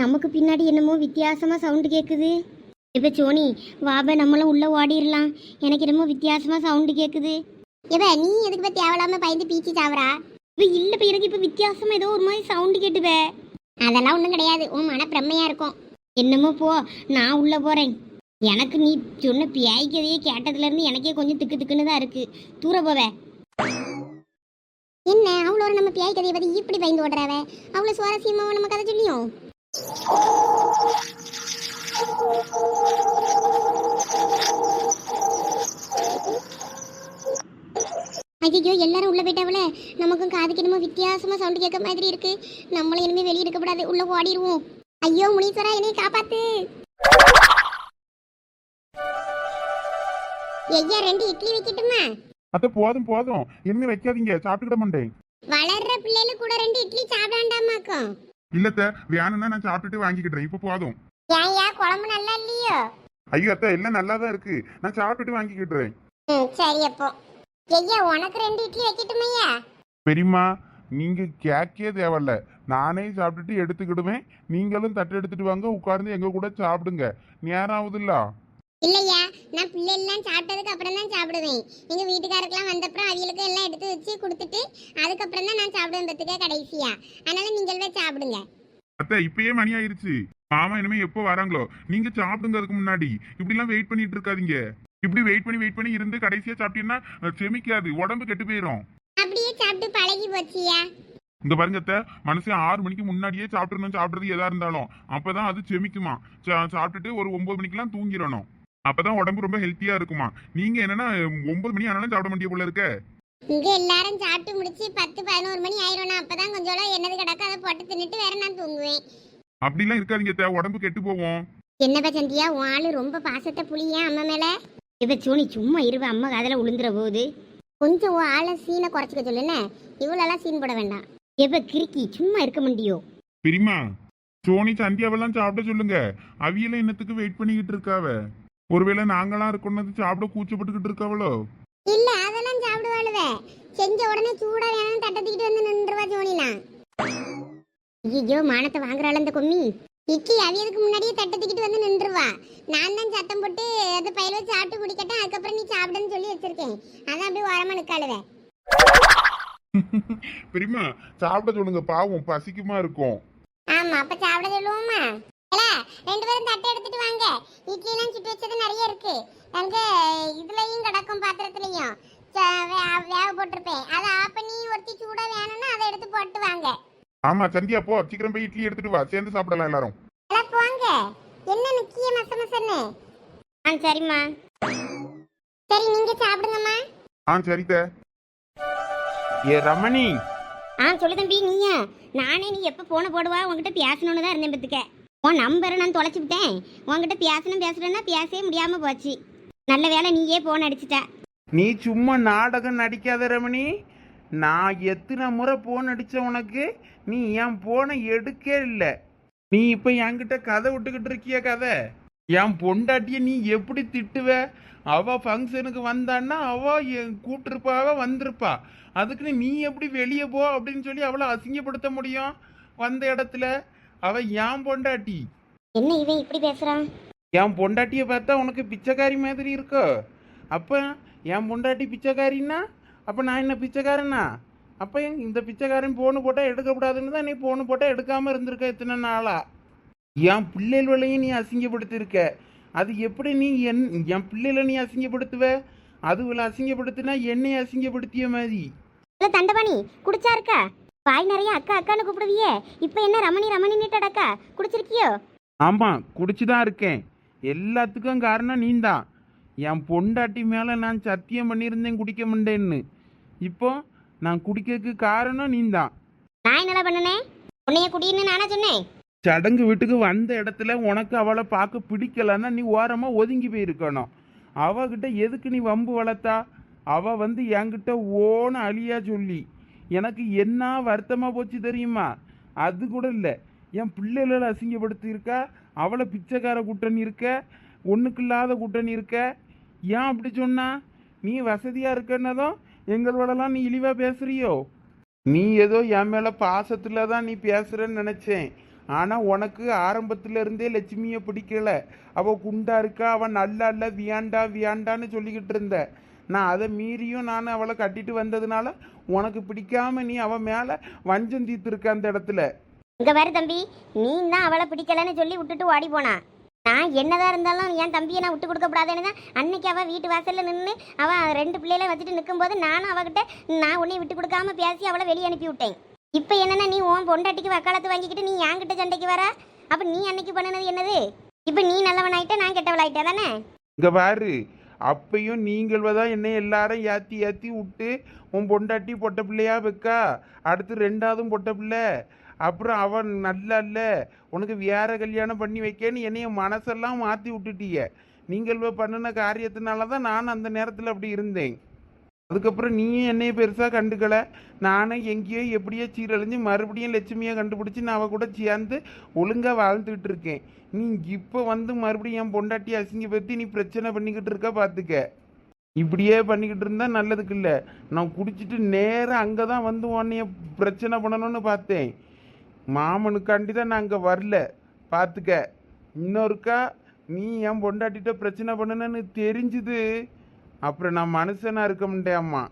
நமக்கு பின்னாடி என்னமோ வித்தியாசமா சவுண்டு கேக்குது. இப்ப சோனி வாப நம்மளும் உள்ள ஓடிரலாம். எனக்கு என்னமோ வித்தியாசமா சவுண்டு கேக்குது. இப்ப நீ எதுக்கு பத்தி தேவையில்லாம பயந்து பீச்சு சாவரா இப்ப இல்ல இப்ப எனக்கு இப்ப வித்தியாசமா ஏதோ ஒரு மாதிரி சவுண்டு கேட்டுவே அதெல்லாம் ஒண்ணும் கிடையாது. உன் மன பிரம்மையா இருக்கும். என்னமோ போ நான் உள்ள போறேன். எனக்கு நீ சொன்ன பியாய்க்கதையே கேட்டதுல இருந்து எனக்கே கொஞ்சம் திக்கு திக்குன்னு தான் இருக்கு. தூர போவ. என்ன அவ்வளோ நம்ம பியாய் கதையை பத்தி இப்படி பயந்து ஓடுறாவ? அவ்வளோ சுவாரஸ்யமாவும் நம்ம கதை சொல்லியும்? ஐயோ எல்லாரும் உள்ள போயிட்டாவல? நமக்கும் காதுக்கு என்னமோ வித்தியாசமா சவுண்ட் கேட்க மாதிரி இருக்கு. நம்மளும் இனிமே வெளியே இருக்கப்படாது உள்ள ஓடிடுவோம். ஐயோ முனீஸ்வரா என்னை காப்பாத்து. ஐயா ரெண்டு இட்லி வைக்கட்டுமா? அத்த போதும் போதும். என்ன வைக்காதீங்க. சாப்பிட்டுக்கிட மாட்டேன். வளர்ற பிள்ளைல கூட ரெண்டு இட்லி சாப்பிடாண்டாமாக்கும் இல்லத்த வேணும்னா நான் சாப்பிட்டுட்டு வாங்கிக்கிட்டேன் இப்ப போதும். ஏன்யா குழம்பு நல்லா இல்லையோ? ஐயோ அத்தை எல்லாம் நல்லா தான் இருக்கு. நான் சாப்பிட்டுட்டு வாங்கிக்கிட்டுறேன் ம் சரி அப்போ. ஐயா உனக்கு ரெண்டு இட்லி வைக்கட்டுமையா பெரியம்மா நீங்க கேக்கே தேவையில்ல. நானே சாப்பிட்டுட்டு எடுத்துக்கிடுவேன். நீங்களும் தட்டு எடுத்துட்டு வாங்க உட்கார்ந்து எங்க கூட சாப்பிடுங்க. நேரம் ஆகுதுல்ல இல்லையா நான் பிள்ளை எல்லாம் சாப்பிட்டதுக்கு அப்புறம் தான் சாப்பிடுவேன். எங்க வீட்டுக்காரருக்குலாம் வந்தப்புறம் அவங்களுக்கு எல்லாம் எடுத்து வச்சு கொடுத்துட்டு அதுக்கப்புறம் தான் நான் சாப்பிடுவேன் பத்துக்க கடைசியா. அதனால நீங்களே சாப்பிடுங்க. அத்தை இப்பயே மணி ஆயிருச்சு. மாமா இனிமே எப்போ வராங்களோ? நீங்க சாப்பிடுங்க அதுக்கு முன்னாடி. இப்படி எல்லாம் வெயிட் பண்ணிட்டு இருக்காதீங்க. இப்படி வெயிட் பண்ணி வெயிட் பண்ணி இருந்து கடைசியா சாப்பிட்டீங்கன்னா செமிக்காது. உடம்பு கெட்டு போயிடும் அப்படியே சாப்பிட்டு பழகி போச்சியா? இங்க பாருங்க அத்தை மனுஷன் ஆறு மணிக்கு முன்னாடியே சாப்பிட்டுறணும் சாப்பிடுறது எதா இருந்தாலும். அப்பதான் அது செமிக்குமா? சாப்பிட்டுட்டு ஒரு ஒன்பது மணிக்கெல்லாம் தூங்கிடணும். அப்பதான் உடம்பு ரொம்ப ஹெல்த்தியா இருக்குமா? நீங்க என்னன்னா ஒன்பது மணி ஆனாலும் சாப்பிட மாட்டிய போல இருக்க. இங்க எல்லாரும் சாப்பிட்டு முடிச்சு பத்து பதினோரு மணி ஆயிரும் அப்பதான் கொஞ்சம் என்னது கிடக்கு அதை போட்டு தின்னுட்டு வேற நான் தூங்குவேன். அப்படிலாம் இருக்காதீங்க உடம்பு கெட்டு போவோம் என்னப்பா சந்தியா உன் ஆளு ரொம்ப பாசத்தை புளியா அம்மா மேல. இப்ப சோனி சும்மா இருவ அம்மா காதல உளுந்துற போகுது கொஞ்சம் உன் ஆளை சீனை குறைச்சிக்க சொல்லுன்னு இவ்வளோலாம் சீன் போட வேண்டாம். எப்ப கிறுக்கி சும்மா இருக்க முடியும் பெரியமா சோனி சந்தியாவெல்லாம் சாப்பிட சொல்லுங்க. அவியெல்லாம் என்னத்துக்கு வெயிட் பண்ணிக்கிட்டு இருக்காவ ஒருவேளை நாங்களாம் இருக்கணும்னு சாப்பிட கூச்சப்பட்டுக்கிட்டு இருக்காவளோ இல்ல அதெல்லாம் சாப்பிடுவாளுவ. செஞ்ச உடனே சூடா வேணும்னு தட்டத்துக்கிட்டு வந்து நின்றுவா ஜோனிலாம் ஐயோ மானத்தை வாங்குறாள் அந்த கொம்மி. இக்கி அவியதுக்கு முன்னாடியே தட்டத்துக்கிட்டு வந்து நின்றுவா நான் தான் சத்தம் போட்டு அந்த பயில சாப்பிட்டு குடிக்கட்டும் அதுக்கப்புறம் நீ சாப்பிடுன்னு சொல்லி வச்சிருக்கேன். அதான் அப்படியே ஓரமா நிக்காளுவேன் பெரியம்மா சாப்பிட சொல்லுங்க பாவம் பசிக்குமா இருக்கும்? ஆமா அப்ப சாப்பிட சொல்லுவோமா? ஏல, ரெண்டு பேரும் தட்டை எடுத்துட்டு வாங்க. இட்லி எல்லாம் சுட்டு வச்சது நிறைய இருக்கு. அங்க இதுலயும் கிடக்கும் பாத்திரத்துலயும். வேக போட்டிருப்பேன். அதை ஆஃப் பண்ணி ஒருத்தி சூடா வேணும்னா அதை எடுத்து போட்டு வாங்க. ஆமா சந்தியா போ. சீக்கிரம் போய் இட்லி எடுத்துட்டு வா. சேர்ந்து சாப்பிடலாம் எல்லாரும். எல்லாம் போங்க. என்ன முக்கிய மச மசன்னு ஆ சரிம்மா. சரி நீங்க சாப்பிடுங்கம்மா. ஆ சரித ஏ ரமணி. ஆ சொல்லு தம்பி நீயா? நானே நீ எப்போ போன போடுவா? உன்கிட்ட பேசணும்னு தான் இருந்தேன் பத்துக்க உன் நம்பரை நான் தொலைச்சி விட்டேன். உன்கிட்ட பேசணும் பேசுறேன்னா பேசவே முடியாம போச்சு. நல்ல வேலை நீயே போன் அடிச்சிட்ட. நீ சும்மா நாடகம் நடிக்காத ரமணி. நான் எத்தனை முறை போன் அடிச்ச உனக்கு? நீ என் போனை எடுக்கே இல்லை. நீ இப்போ என்கிட்ட கதை விட்டுக்கிட்டு இருக்கிய கதை? என் பொண்டாட்டிய நீ எப்படி திட்டுவ? அவ ஃபங்க்ஷனுக்கு வந்தான்னா அவ என் கூட்டிருப்பாவ வந்திருப்பா. அதுக்குன்னு நீ எப்படி வெளியே போ அப்படின்னு சொல்லி அவளை அசிங்கப்படுத்த முடியும் வந்த இடத்துல? அவ என் பொண்டாட்டி. என்ன இவன் இப்படி பேசுறான் என் பொண்டாட்டியை பார்த்தா உனக்கு பிச்சைக்காரி மாதிரி இருக்கோ? அப்போ என் பொண்டாட்டி பிச்சைக்காரின்னா அப்போ நான் என்ன பிச்சைக்காரனா? அப்போ இந்த பிச்சைக்காரன் போன் போட்டால் எடுக்கக்கூடாதுன்னு தான் நீ போன் போட்டால் எடுக்காமல் இருந்திருக்க இத்தனை நாளா? என் பிள்ளைகளையும் நீ அசிங்கப்படுத்தியிருக்க. அது எப்படி நீ என் என் பிள்ளைகளை நீ அசிங்கப்படுத்துவ? அதுகளை அசிங்கப்படுத்தினா என்னை அசிங்கப்படுத்திய மாதிரி. இல்ல தண்டபாணி குடிச்சா இருக்கா? வாய் நிறைய அக்கா அக்கான்னு கூப்பிடுவியே. இப்போ என்ன ரமணி ரமணின்னுட்டு அடக்கா குடிச்சிருக்கியோ? ஆமாம் குடிச்சு தான் இருக்கேன். எல்லாத்துக்கும் காரணம் நீந்தான். என் பொண்டாட்டி மேலே நான் சத்தியம் பண்ணியிருந்தேன் குடிக்க மாட்டேன்னு. இப்போ நான் குடிக்கிறதுக்கு காரணம் நீந்தான் நான் என்னடா உன்னைய குடின்னு நானா சொன்னேன்? சடங்கு வீட்டுக்கு வந்த இடத்துல உனக்கு அவளை பார்க்க பிடிக்கலன்னா நீ ஓரமாக ஒதுங்கி போயிருக்கணும். அவகிட்ட எதுக்கு நீ வம்பு வளர்த்தா அவ வந்து என்கிட்ட ஓன அழியா சொல்லி. எனக்கு என்ன வருத்தமாக போச்சு தெரியுமா? அது கூட இல்லை. என் பிள்ளைகளை அசிங்கப்படுத்தியிருக்கா? அவளை பிச்சைக்கார கூட்டணி இருக்க? ஒன்றுக்கு இல்லாத கூட்டணி இருக்க? ஏன் அப்படி சொன்னா? நீ வசதியாக இருக்கன்னதும் எங்களோடலாம் நீ இழிவாக பேசுறியோ? நீ ஏதோ என் மேலே பாசத்தில் தான் நீ பேசுகிறேன்னு நினச்சேன். ஆனால் உனக்கு ஆரம்பத்துல இருந்தே லட்சுமியை பிடிக்கல. அவள் குண்டா இருக்கா? அவள் நல்லா அல்ல வியாண்டா வியாண்டான்னு சொல்லிக்கிட்டு இருந்த. நான் அதை மீறியும் நான் அவளை கட்டிட்டு வந்ததுனால உனக்கு பிடிக்காம நீ அவன் மேலே வஞ்சம் தீர்த்துருக்க அந்த இடத்துல. இங்கே வேறு தம்பி நீ தான் அவளை பிடிக்கலன்னு சொல்லி விட்டுட்டு ஓடி போனா. நான் என்னதான் இருந்தாலும் என் தம்பியை நான் விட்டு கொடுக்க கூடாதுன்னு தான் அன்னைக்கு அவ வீட்டு வாசல்ல நின்று அவ ரெண்டு பிள்ளைகளை வச்சுட்டு நிற்கும்போது நானும் அவகிட்ட நான் உன்னை விட்டு கொடுக்காம பேசி அவளை வெளியே அனுப்பி விட்டேன். இப்போ என்னன்னா நீ உன் பொண்டாட்டிக்கு வக்காலத்து வாங்கிக்கிட்டு நீ என்கிட்ட சண்டைக்கு வர? அப்ப நீ அன்னைக்கு பண்ணினது என்னது? இப்போ நீ நல்லவனாயிட்ட நான் கெட்டவளாயிட்டா தானே? இங்க பாரு அப்பையும் நீங்கள் தான் என்னை எல்லாரும் ஏற்றி ஏற்றி விட்டு உன் பொண்டாட்டி பொட்ட பிள்ளையா வைக்கா? அடுத்து ரெண்டாவதும் பொட்ட பிள்ளை. அப்புறம் அவன் நல்லா இல்ல உனக்கு வேற கல்யாணம் பண்ணி வைக்கன்னு என்னைய மனசெல்லாம் மாற்றி விட்டுட்டீங்க நீங்கள் பண்ணின காரியத்தினால தான் நான் அந்த நேரத்தில் அப்படி இருந்தேன். அதுக்கப்புறம் நீயும் என்னைய பெருசாக கண்டுக்கல. நானும் எங்கேயோ எப்படியோ சீரழிஞ்சு மறுபடியும் லட்சுமியை கண்டுபிடிச்சி நான் அவ கூட சேர்ந்து ஒழுங்காக வாழ்ந்துக்கிட்டு இருக்கேன். நீ இப்போ வந்து மறுபடியும் என் பொண்டாட்டி அசிங்கப்படுத்தி நீ பிரச்சனை பண்ணிக்கிட்டு இருக்க பார்த்துக்க இப்படியே பண்ணிக்கிட்டு இருந்தால் நல்லதுக்கு இல்லை. நான் குடிச்சிட்டு நேராக அங்கே தான் வந்து உன்னைய பிரச்சனை பண்ணணும்னு பார்த்தேன். மாமனுக்காண்டி தான் நான் அங்கே வரல. பார்த்துக்க இன்னொருக்கா நீ என் பொண்டாட்டிட்ட பிரச்சனை பண்ணணுன்னு தெரிஞ்சுது. அப்புறம் நான் மனுஷனா இருக்க முடியாது அம்மா.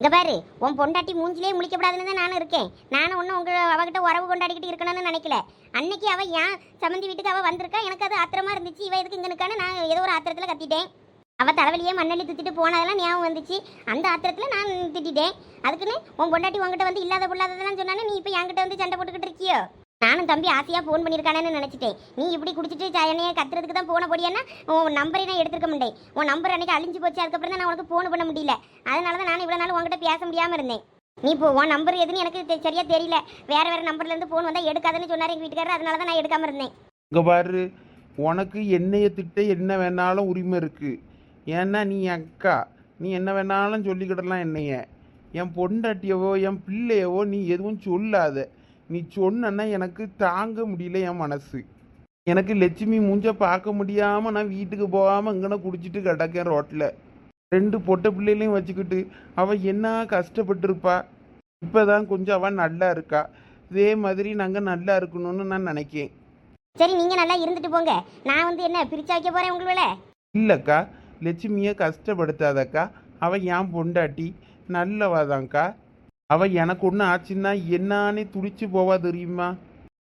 இங்க பாரு உன் பொண்டாட்டி மூஞ்சிலே முழிக்கப்படாதுன்னு தான் நானும் இருக்கேன். நானும் ஒன்றும் உங்க அவகிட்ட உறவு கொண்டாடிக்கிட்டு இருக்கணும்னு நினைக்கல. அன்னைக்கு அவ ஏன் சம்மந்தி வீட்டுக்கு அவ வந்திருக்கா? எனக்கு அது ஆத்திரமா இருந்துச்சு. இவ எதுக்கு இங்க நிக்கான்னு நான் ஏதோ ஒரு ஆத்திரத்தில் கத்திட்டேன். அவள் தலைவலியே மண்ணள்ளி திட்டிட்டு போனதெல்லாம் ஞாபகம் வந்துச்சு. அந்த ஆத்திரத்தில் நான் திட்டிட்டேன். அதுக்குன்னு உன் பொண்டாட்டி உங்ககிட்ட வந்து இல்லாத பொல்லாததெல்லாம் சொன்னானே நீ இப்போ என்கிட்ட வந்து சண்டை போட்டுக்கிட்டு இருக்கியோ? நானும் தம்பி ஆசையாக ஃபோன் பண்ணியிருக்கானேன்னு நினச்சிட்டேன். நீ இப்படி குடிச்சிட்டு என்னையே கத்துறதுக்கு தான் போன போடியானா உன் நம்பரை நான் எடுத்துருக்க முடியேன் உன் நம்பர் அன்றைக்கி அழிஞ்சு போச்சு. அதுக்கப்புறம் தான் நான் உனக்கு ஃபோன் பண்ண முடியல. அதனால தான் நான் இவ்வளோ நாள் உங்ககிட்ட பேச முடியாமல் இருந்தேன். நீ இப்போ உன் நம்பர் எதுன்னு எனக்கு தெ- சரியா தெரியல. வேறு வேறு நம்பர்லேருந்து ஃபோன் வந்தால் எடுக்காதுன்னு சொன்னார் எங்கள் வீட்டுக்காரர். அதனால தான் நான் எடுக்காமல் இருந்தேன். இங்கே பாரு உனக்கு என்னைய திட்ட என்ன வேணாலும் உரிமை இருக்குது ஏன்னா நீ என் அக்கா. நீ என்ன வேணாலும் சொல்லிக்கிடலாம் என்னைய. என் பொண்டாட்டியவோ என் பிள்ளையவோ நீ எதுவும் சொல்லாத. நீ சொன்னா எனக்கு தாங்க முடியல என் மனசு. எனக்கு லட்சுமி மூஞ்ச பார்க்க முடியாம நான் வீட்டுக்கு போகாம இங்கன குடிச்சிட்டு கிடக்கேன் ரோட்ல. ரெண்டு பொட்டை பிள்ளைகளையும் வச்சுக்கிட்டு அவ என்ன கஷ்டப்பட்டிருப்பா? இப்பதான் கொஞ்சம் அவ நல்லா இருக்கா. இதே மாதிரி நாங்க நல்லா இருக்கணும்னு நான் நினைக்கேன். சரி நீங்க நல்லா இருந்துட்டு போங்க. நான் வந்து என்ன பிரிச்சா வைக்க போறேன் உங்களோட இல்லைக்கா. லட்சுமியை கஷ்டப்படுத்தாதக்கா? அவ என் பொண்டாட்டி. நல்லவாதான்க்கா. அவ எனக்கு ஒன்று ஆச்சுன்னா என்னானே துடிச்சு போவா தெரியுமா?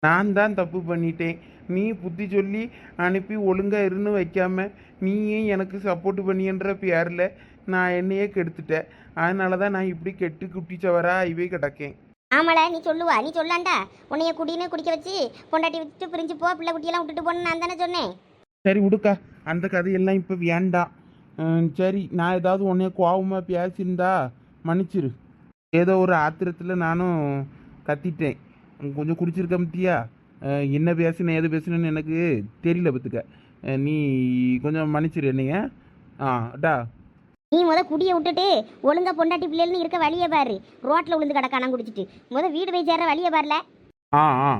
நான் தான் தப்பு பண்ணிட்டேன். நீ புத்தி சொல்லி அனுப்பி ஒழுங்கா இருன்னு வைக்காம நீயே எனக்கு சப்போர்ட் பண்ணின்ற பேரில் நான் என்னையே கெடுத்துட்டேன் அதனால தான் நான் இப்படி கெட்டு குட்டிச்சவரா ஆகவே கிடக்கேன். ஆமால நீ சொல்லுவா. நீ சொல்லாண்டா. உன்னைய குடின்னு குடிக்க வச்சு பொண்டாட்டி விட்டு பிரிஞ்சு போ பிள்ளை குட்டியெல்லாம் விட்டுட்டு போன்னு நான் தானே சொன்னேன். சரி விடுக்கா அந்த கதையெல்லாம் இப்போ வேண்டாம் சரி. நான் ஏதாவது உன்னைய கோவமாக பேசியிருந்தா மன்னிச்சிரு. ஏதோ ஒரு ஆத்திரத்தில் நானும் கத்திட்டேன். கொஞ்சம் குடிச்சிருக்க மத்தியா என்ன பேசுனேன் ஏது பேசுனேன்னு எனக்கு தெரியல பத்துக்க. நீ கொஞ்சம் மன்னிச்சிரு என்னைய. ஆ டா. நீ முத குடியை விட்டுட்டு ஒழுங்கா பொண்டாட்டி பிள்ளைன்னு இருக்க வழியை பாரு. ரோட்ல விழுந்து கிடக்கானா குடிச்சிட்டு. முத வீடு போய் சேர்ற வழியை பாருல. ஆ ஆ.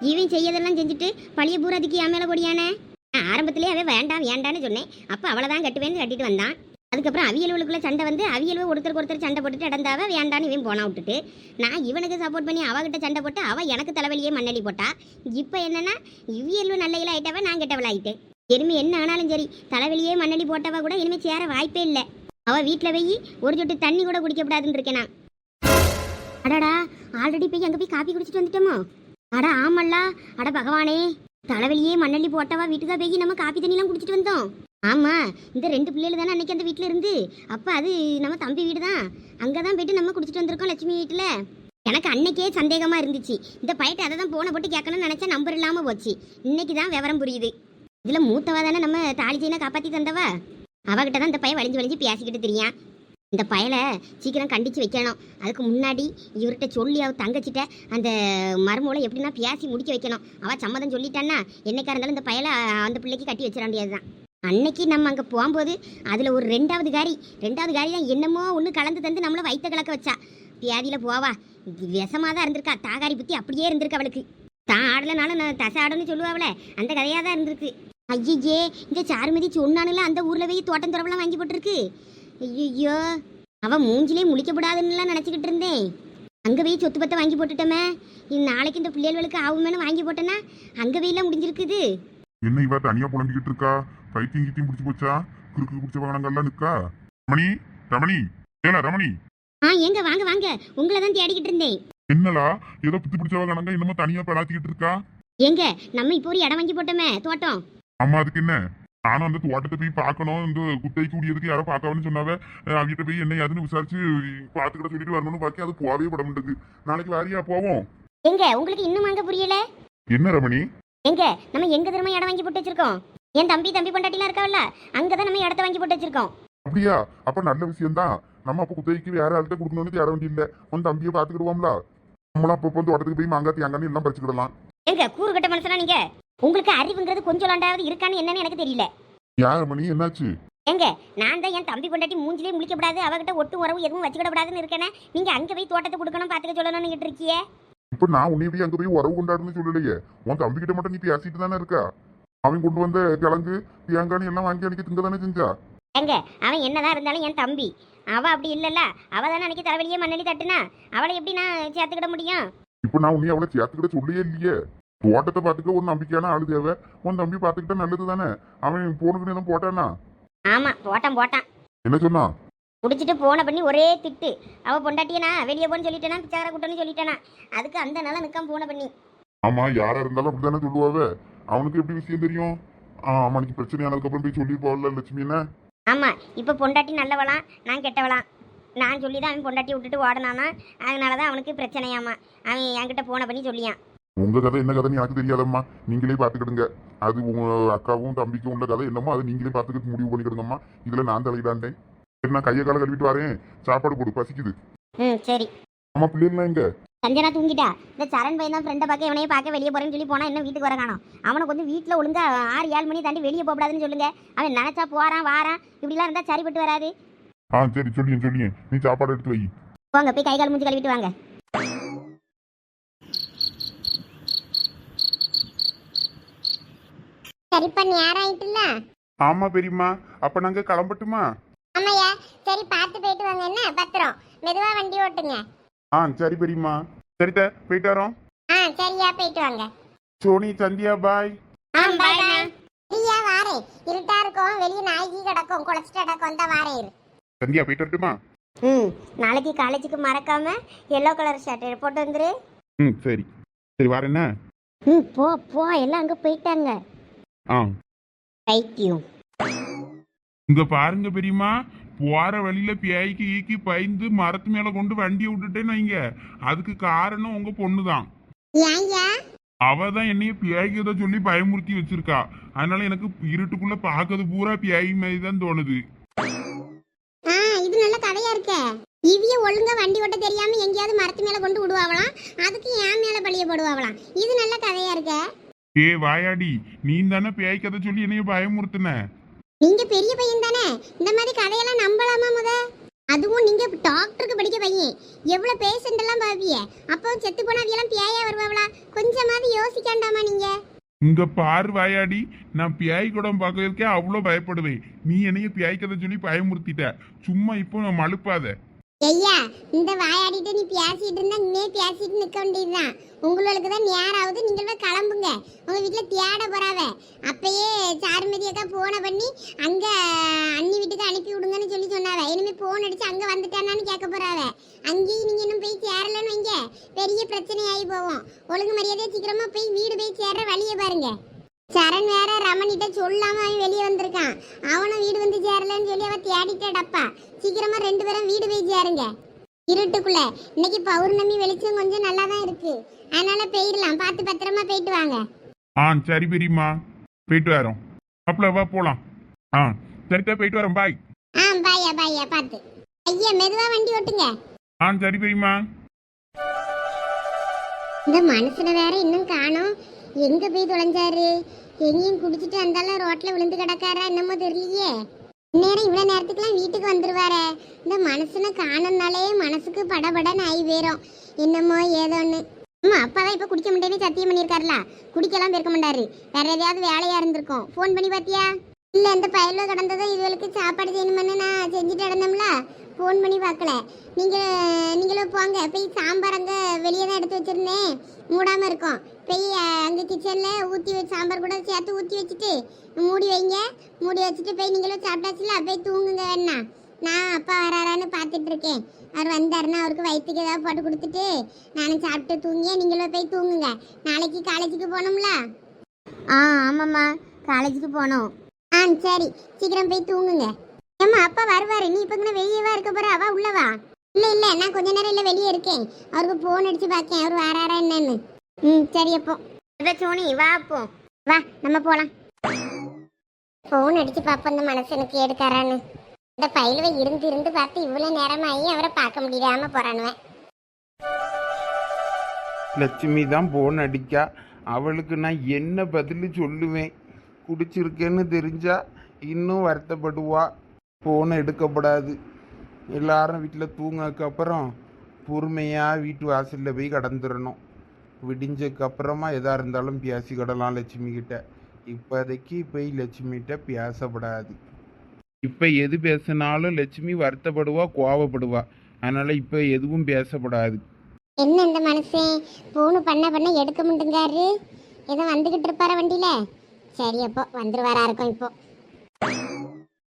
இவன் செய்யதெல்லாம் செஞ்சுட்டு பழைய பூராதிக்கு என் மேல கொடியானே நான் ஆரம்பத்திலே அவன் வேண்டாம் வேண்டான்னு சொன்னேன். அப்போ அவளதான் கட்டுவேன்னு கட்டிட்டு வந்தான். அதுக்கப்புறம் அவியலுக்குள்ள சண்டை வந்து அவியலுவை ஒருத்தருக்கு ஒருத்தர் சண்டை போட்டுட்டு இடந்தாவ வேண்டான்னு இவன் போனா விட்டுட்டு. நான் இவனுக்கு சப்போர்ட் பண்ணி அவகிட்ட சண்டை போட்டு அவள் எனக்கு தலைவலியே மண்ணலி போட்டா. இப்போ என்னன்னா இவியலு நல்லையில ஆயிட்டவ நான் கெட்டவள் ஆயிட்டேன். இனிமே என்ன ஆனாலும் சரி தலைவலியே மண்ணலி போட்டவா கூட இனிமேல் சேர வாய்ப்பே இல்லை. அவ வீட்டில் போய் ஒரு சொட்டு தண்ணி கூட குடிக்கப்படாதுன்னு இருக்கேன். நான் ஆல்ரெடி போய் அங்கே போய் காப்பி குடிச்சிட்டு வந்துட்டோமோ? அட ஆமல்லா அட பகவானே. தலைவலியே மண்ணள்ளி போட்டவா? வீட்டுக்கா போய் நம்ம காப்பி தண்ணிலாம் குடிச்சிட்டு வந்தோம். ஆமா இந்த ரெண்டு பிள்ளைகள் தானே அன்னைக்கு அந்த வீட்டில் இருந்து. அப்போ அது நம்ம தம்பி வீடு தான் அங்கே தான் போயிட்டு நம்ம குடிச்சிட்டு வந்திருக்கோம் லட்சுமி வீட்டில். எனக்கு அன்னைக்கே சந்தேகமாக இருந்துச்சு. இந்த பையட்டை அதை தான் போன போட்டு கேட்கணும்னு நினச்சா நம்பர் இல்லாமல் போச்சு. இன்னைக்கு தான் விவரம் புரியுது. இதில் மூத்தவா தானே நம்ம தாலி காப்பாற்றி தந்தவா? அவகிட்ட தான் இந்த பையன் வலிஞ்சு வலிஞ்சு பேசிக்கிட்டு தெரியும் இந்த பயலை சீக்கிரம் கண்டித்து வைக்கணும். அதுக்கு முன்னாடி இவர்கிட்ட சொல்லி அவ தங்கச்சிட்ட அந்த மருமூளை எப்படின்னா பேசி முடிக்க வைக்கணும். அவள் சம்மதம் சொல்லிட்டான்னா என்னைக்கா இருந்தாலும் இந்த பயலை அந்த பிள்ளைக்கு கட்டி வச்சிட வேண்டியதுதான். அன்னைக்கு நம்ம அங்கே போகும்போது அதில் ஒரு ரெண்டாவது காரி ரெண்டாவது காரி தான் என்னமோ ஒன்று கலந்து தந்து நம்மளை வைத்த கலக்க வச்சா. வியாதியில் போவா. விஷமாக தான் இருந்திருக்கா. தாகாரி புத்தி அப்படியே இருந்திருக்கு அவளுக்கு. தான் ஆடலைனாலும் நான் தசை ஆடணும்னு சொல்லுவாங்களே அந்த கதையாக தான் இருந்திருக்கு. ஐயே இந்த சாருமதி சொன்னானுல அந்த ஊரில் போய் தோட்டம் துறவெல்லாம் வாங்கி போட்டிருக்கு. ஐயோ அவ மூஞ்சிலே முழிக்கப்படாதுன்னுலாம் நினச்சிக்கிட்டு இருந்தேன். அங்கே போய் சொத்து பத்தை வாங்கி போட்டுட்டோமே. இது நாளைக்கு இந்த பிள்ளைகளுக்கு ஆகுமேனு வாங்கி போட்டேன்னா அங்கே போயெல்லாம் முடிஞ்சிருக்குது. என்ன இவ தனியா புலம்பிக்கிட்டு இருக்கா? பைத்தியம் கீத்தியம் பிடிச்சி போச்சா? குறுக்கு பிடிச்ச வாகனங்கள்லாம் நிக்கா? ரமணி ரமணி ஏல ரமணி. ஆ ஏங்க வாங்க வாங்க. உங்களை தான் தேடிக்கிட்டு இருந்தேன். என்னலா? ஏதோ பித்து பிடிச்ச வாகனங்க இன்னமும் தனியா படாத்திக்கிட்டு இருக்கா? ஏங்க நம்ம இப்போ ஒரு இடம் வாங்கி போட்டோமே தோட்டம். அம்மா அதுக்கு என்ன? நானும் அந்த தோட்டத்தை போய் பார்க்கணும். இந்த குத்தை கூடியதுக்கு யாரோ பார்க்கணும்னு சொன்னாவ அஹ் அவகிட்ட போய் என்ன ஏதுன்னு விசாரிச்சு பார்த்துக்கிட்ட சொல்லிட்டு வரணும்னு பாக்கி அது போகவே பட மாட்டேங்குது. நாளைக்கு வாரியா போவோம். எங்க? உங்களுக்கு இன்னும் வாங்க புரியல? என்ன ரமணி? எங்க? நம்ம எங்க திரும்ப இடம் வாங்கி போட்டு வச்சிருக்கோம்? என் தம்பி தம்பி பொண்டாட்டிலாம் இருக்காவல்ல அங்கதான் நம்ம இடத்த வாங்கி போட்டு வச்சிருக்கோம். அப்படியா? அப்ப நல்ல விஷயம்தான். நம்ம அப்ப குத்தகைக்கு வேற ஆள்கிட்ட கொடுக்கணும்னு தேட வேண்டியதில்லை உன் தம்பியை பார்த்துக்கிடுவோம்ல. நம்மளும் அப்பப்போ தோட்டத்துக்கு போய் மாங்காய் தேங்காய் எல்லாம் பறிச்சுக்கிடலாம். எங்க? கூறுகட்ட மனுஷனா நீங்க? உங்களுக்கு அறிவுங்கிறது கொஞ்சம் லாண்டாவது இருக்கான்னு என்னன்னு எனக்கு தெரியல. யார் ரமணி என்னாச்சு? எங்க நான் தான் என் தம்பி பொண்டாட்டி மூஞ்சிலே முழிக்கப்படாது அவகிட்ட ஒட்டு உறவு எதுவும் வச்சுக்கிடக்கூடாதுன்னு இருக்கேனே. நீங்க அங்க போய் தோட்டத்தை கொடுக்கணும் பாத்துக்க சொல்லணும்னு இருக்கியே இப்ப நான் உன்னை போய் அங்க போய் உறவு கொண்டாடுன்னு சொல்லலையே. உன் தம்பி கிட்ட மட்டும் நீ பேசிட்டு தானே இருக்கா? அவன் கொண்டு வந்த கிழங்கு தேங்காய் எல்லாம் வாங்கி அன்னைக்கு திங்க தானே செஞ்சா? எங்க அவன் என்னதான் இருந்தாலும் என் தம்பி. அவ அப்படி இல்லல்ல. அவ தானே அன்னைக்கு தலைவலியே மண்ணடி தட்டுனா. அவளை எப்படி நான் சேர்த்துக்கிட முடியும்? இப்ப நான் உன்னை அவளை சேர்த்துக்கிட்ட சொல்லியே இல்லையே. தோட்டத்தை பார்த்துக்க ஒரு நம்பிக்கையான ஆளு தேவை. உன் தம்பி பார்த்துக்கிட்டா நல்லது தானே? அவன் போனுக்கு எதுவும் போட்டானா? ஆமா போட்டான் போட்டான். என்ன சொன்னா? குடிச்சிட்டு போன பண்ணி ஒரே திட்டு. அவ பொண்டாட்டியனா வெளியே போன்னு சொல்லிட்டேனா பிச்சார கூட்டம்னு சொல்லிட்டேனா? அதுக்கு அந்த நாள நிக்காம போன பண்ணி ஆமா யாரா இருந்தாலும் அப்படித்தானே சொல்லுவாவ. அவனுக்கு எப்படி விஷயம் தெரியும்? ஆ அவனுக்கு பிரச்சனை ஆனதுக்கப்புறம் போய் சொல்லி போகல லட்சுமி என்ன? ஆமா இப்ப பொண்டாட்டி நல்லவளாம் நான் கெட்டவளாம் நான் சொல்லி தான் அவன் பொண்டாட்டி விட்டுட்டு ஓடனானா? அதனால தான் அவனுக்கு பிரச்சனையாமா. அவன் என்கிட்ட போன பண்ணி சொல்லியான். உங்க கதை என்ன கதைன்னு எனக்கு தெரியாதம்மா. நீங்களே பாத்துக்கிடுங்க அது உங்க அக்காவும் தம்பிக்கும் உள்ள கதை என்னமோ அதை நீங்களே பாத்துக்கிட்டு முடிவு பண்ணிக்கிடுங்கம்மா. இதுல நான் தலையிடாண்டேன். சரி நான் கையை காலை கழுவிட்டு வரேன். சாப்பாடு போடு பசிக்குது. ம் சரி. அம்மா பிள்ளைலாம் எங்க? சஞ்சனா தூங்கிட்டா? இந்த சரண் பையன் தான் ஃப்ரெண்டை பார்க்க இவனையே பார்க்க வெளியே போறேன்னு சொல்லி போனா இன்னும் வீட்டுக்கு வர காணோம். அவனை கொஞ்சம் வீட்டில் ஒழுங்கா ஆறு ஏழு மணி தாண்டி வெளியே போகக்கூடாதுன்னு சொல்லுங்க. அவன் நினைச்சா போறான் வாரான். இப்படிலாம் இருந்தா சரிப்பட்டு வராது. ஆ சரி சொல்லியேன் சொல்லியேன். நீ சாப்பாடு எடுத்து வை. போங்க போய் கை கால் மூஞ்சி கழுவிட்டு வாங்க. சரிப்பா நேரம் ஆயிட்டுல ஆமா பெரியம்மா அப்ப நாங்க கிளம்பட்டுமா? ஆமாய்யா சரி பார்த்து போயிட்டு வாங்க என்ன? பத்திரம். மெதுவா வண்டி ஓட்டுங்க. ஆ சரி பெரியம்மா. சரித்த போயிட்டு வரோம். ஆ சரியா போயிட்டு வாங்க. சோனி சந்தியா பாய். ஆ பாய் சரியா வாரேன் இருட்டா இருக்கும் வெளியே நாய்க்கு கிடக்கும் குளச்சிட்டு கிடக்கும் தான் வாரேன் இரு. சந்தியா போயிட்டு வரட்டுமா? ம் நாளைக்கு காலேஜுக்கு மறக்காம எல்லோ கலர் ஷர்ட் போட்டு வந்துரு. ம் சரி. சரி வரேன்ன ம் போ போ. எல்லாம் அங்கே போயிட்டாங்க. ஆ. பைத்தியம் இங்க பாருங்க பெரியம்மா போற வழியில பியாய்க்கு ஈக்கி பயந்து மரத்து மேல கொண்டு வண்டியை விட்டுட்டேன்னு வைங்க. அதுக்கு காரணம் உங்க பொண்ணுதான். ஏன்யா அவ தான் என்னைய பியாய்க்கு ஏதோ சொல்லி பயமுறுத்தி வச்சிருக்கா. அதனால எனக்கு இருட்டுக்குள்ள பார்க்கறது பூரா பியாய் மாதிரி தான் தோணுது. ஆ இது நல்ல கதையா இருக்கே. இவிய ஒழுங்கா வண்டி ஓட்ட தெரியாம எங்கேயாவது மரத்து மேல கொண்டு விடுவாங்களாம் அதுக்கு என் மேல பழிய போடுவாங்களாம் இது நல்ல கதையா இருக்கே. ஏ வாயாடி. நீ தானே பியாய் கதை சொல்லி என்னைய பயமுறுத்துன? நீங்க பெரிய பையன் தானே இந்த மாதிரி கதையெல்லாம் நம்பலாமா முத? அதுவும் நீங்க டாக்டருக்கு படிக்க பையன். எவ்வளவு பேஷண்ட் எல்லாம் பாவிய. அப்போ செத்து போனவியெல்லாம் பேயா வருவாங்களா கொஞ்சமாவது யோசிக்காண்டாமா நீங்க? இங்க பாரு வாயாடி. நான் பியாய் குடம் பார்க்கறதுக்கே அவ்வளோ பயப்படுவேன். நீ என்னைய பியாய் கதை சொல்லி பயமுறுத்திட்ட. சும்மா இப்போ நான் மழுப்பாத ஐயா இந்த வாயாடிட்டு நீ பேசிட்டு இருந்தா இன்னே பேசிட்டு நிக்க வேண்டியதுதான். உங்களுக்கு தான் நேராவது ஆகுது நீங்கள் போய் கிளம்புங்க. உங்க வீட்டுல தேட போறாவ. அப்பயே சாருமதி அக்கா போன பண்ணி அங்க அண்ணி வீட்டுக்கு அனுப்பி விடுங்கன்னு சொல்லி சொன்னாவ. இனிமே போன் அடிச்சு அங்க வந்துட்டானான்னு கேட்க போறாவ. அங்கேயும் நீங்க இன்னும் போய் சேரலன்னு வைங்க. பெரிய பிரச்சனை ஆகி போவோம். ஒழுங்கு மரியாதையா சீக்கிரமா போய் வீடு போய் சேர்ற வழியை பாருங்க. சரண் வேற ரமணிட்ட சொல்லாம அவன் வெளியே வந்திருக்கான். அவனும் வீடு வந்து சேரலன்னு சொல்லி அவ தேடிட்டாடப்பா சீக்கிரமா ரெண்டு பேரும் வீடு போய் சேருங்க. இருட்டுக்குள்ள. இன்னைக்கு பௌர்ணமி வெளிச்சம் கொஞ்சம் நல்லா தான் இருக்கு. அதனால போயிடலாம். பார்த்து பத்திரமா போயிட்டு வாங்க. ஆ சரி பெரியம்மா போயிட்டு வரோம். அப்பல வா போலாம். ஆ சரிதா போயிட்டு வரோம். பாய். ஆ பாயா பாயா பார்த்து. ஐயா மெதுவா வண்டி ஓட்டுங்க. ஆ சரி பெரியம்மா இந்த மனுஷனை வேற இன்னும் காணோம். எங்க போய் தொலைஞ்சாரு? எங்கேயும் குடிச்சிட்டு அந்தாலும் ரோட்ல விழுந்து கிடக்காரா என்னமோ தெரியலையே. நேரம் இவ்வளவு நேரத்துக்குலாம் வீட்டுக்கு வந்துருவாரே. இந்த மனுஷனை காணனாலே மனசுக்கு படபடன்னு ஆகி போயிடும் என்னமோ ஏதோன்னு. அப்பா தான் இப்போ குடிக்க முடியேன்னு சத்தியம் பண்ணியிருக்காருல. குடிக்கலாம் போயிருக்க மாட்டாரு. வேற எதையாவது வேலையா இருந்திருக்கும். ஃபோன் பண்ணி பார்த்தியா இல்லை இந்த பயலோ கடந்ததும் இதுகளுக்கு சாப்பாடு செய்யணுமென்னு நான் செஞ்சுட்டு இடந்தோம்ல ஃபோன் பண்ணி பார்க்கல. நீங்க நீங்களும் போங்க. போய் சாம்பார் அங்க வெளியே தான் எடுத்து வச்சிருந்தேன். மூடாம இருக்கும். போய் அங்க கிச்சன்ல ஊத்தி வச்சு சாம்பார் கூட சேர்த்து ஊத்தி வச்சுட்டு மூடி வைங்க. மூடி வச்சுட்டு போய் நீங்களும் சாப்பிட்டாச்சுல போய் தூங்குங்க வேணா. நான் அப்பா வராரான்னு பார்த்துட்டு இருக்கேன். அவர் வந்தாருன்னா அவருக்கு வயிற்றுக்கு ஏதாவது போட்டு கொடுத்துட்டு நானும் சாப்பிட்டு தூங்கிய நீங்களும் போய் தூங்குங்க. நாளைக்கு காலேஜுக்கு போகணும்ல? ஆ ஆமாம்மா. காலேஜுக்கு போகணும் ஆ சரி. சீக்கிரம் போய் தூங்குங்க. நம்ம அப்பா வருவாரு. நீ இப்போ வெளியவா இருக்க போற. அவ உள்ளவா இல்ல இல்ல நான் கொஞ்ச நேரம் இல்ல வெளியே இருக்கேன். அவருக்கு போன் அடிச்சு பாக்கேன். அவர் வராரா என்னன்னு. ம் சரி அப்போ. சோனி வா அப்போ. வா நம்ம போலாம். போன் அடிச்சு பாப்போம் இந்த மனசனுக்கு எடுக்காரான்னு இந்த பயிலுவை இருந்து இருந்து பார்த்து இவ்வளவு நேரமாயி அவரை பார்க்க முடியாம போறானுவேன் லட்சுமி தான் போன் அடிக்கா அவளுக்கு நான் என்ன பதில் சொல்லுவேன்? குடிச்சிருக்கேன்னு தெரிஞ்சா இன்னும் வருத்தப்படுவா. போனை எடுக்கப்படாது. எல்லாரும் வீட்டில் தூங்கக்கப்புறம் பொறுமையாக வீட்டு வாசலில் போய் கடந்துடணும் விடிஞ்சதுக்கு அப்புறமா எதாக இருந்தாலும் பேசிக்கிடலாம் லட்சுமி கிட்ட. இப்போதைக்கு போய் லட்சுமிகிட்ட பேசப்படாது இப்போ எது பேசினாலும் லட்சுமி வருத்தப்படுவா கோவப்படுவா. அதனால் இப்போ எதுவும் பேசப்படாது. என்ன இந்த மனுஷன் போன் பண்ண பண்ண எடுக்க முடியுங்காரு ஏதோ வந்துகிட்டு இருப்பார வண்டியில? சரி அப்போ வந்துருவாரா இருக்கும் இப்போ.